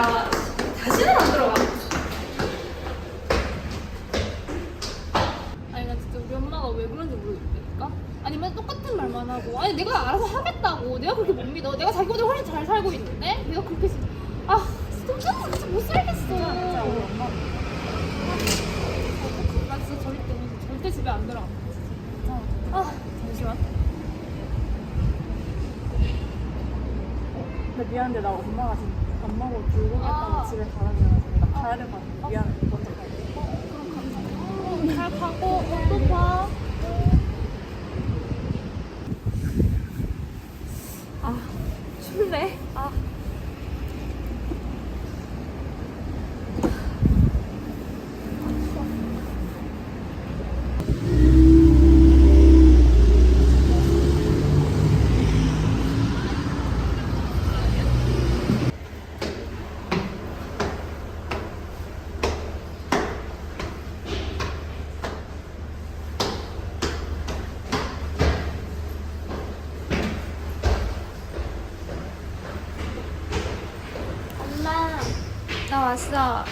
내가 다시는 안 들어가. 아니 나 진짜 우리 엄마가 왜 그런지 모르겠다니까. 아니 맨 똑같은 말만 하고 아니 내가 알아서 하겠다고 내가 그렇게 못 믿어. 내가 자기보다 훨씬 잘 살고 있는데 내가 그렇게 아 진짜 진짜 못 살겠어. 진짜 우리 엄마. 아, 나 진짜 저리 때문에 절대 집에 안 들어가. 근데 미안한데 나 엄마가 지금 밥 먹고 불고기 했다고 아. 집에 가라 그래가지고 나 가야 될것 같아 미안해 먼저 갈게 어, 잘 가고 어, 또 봐. 아 춥네. 아. 엄마, 나 왔어.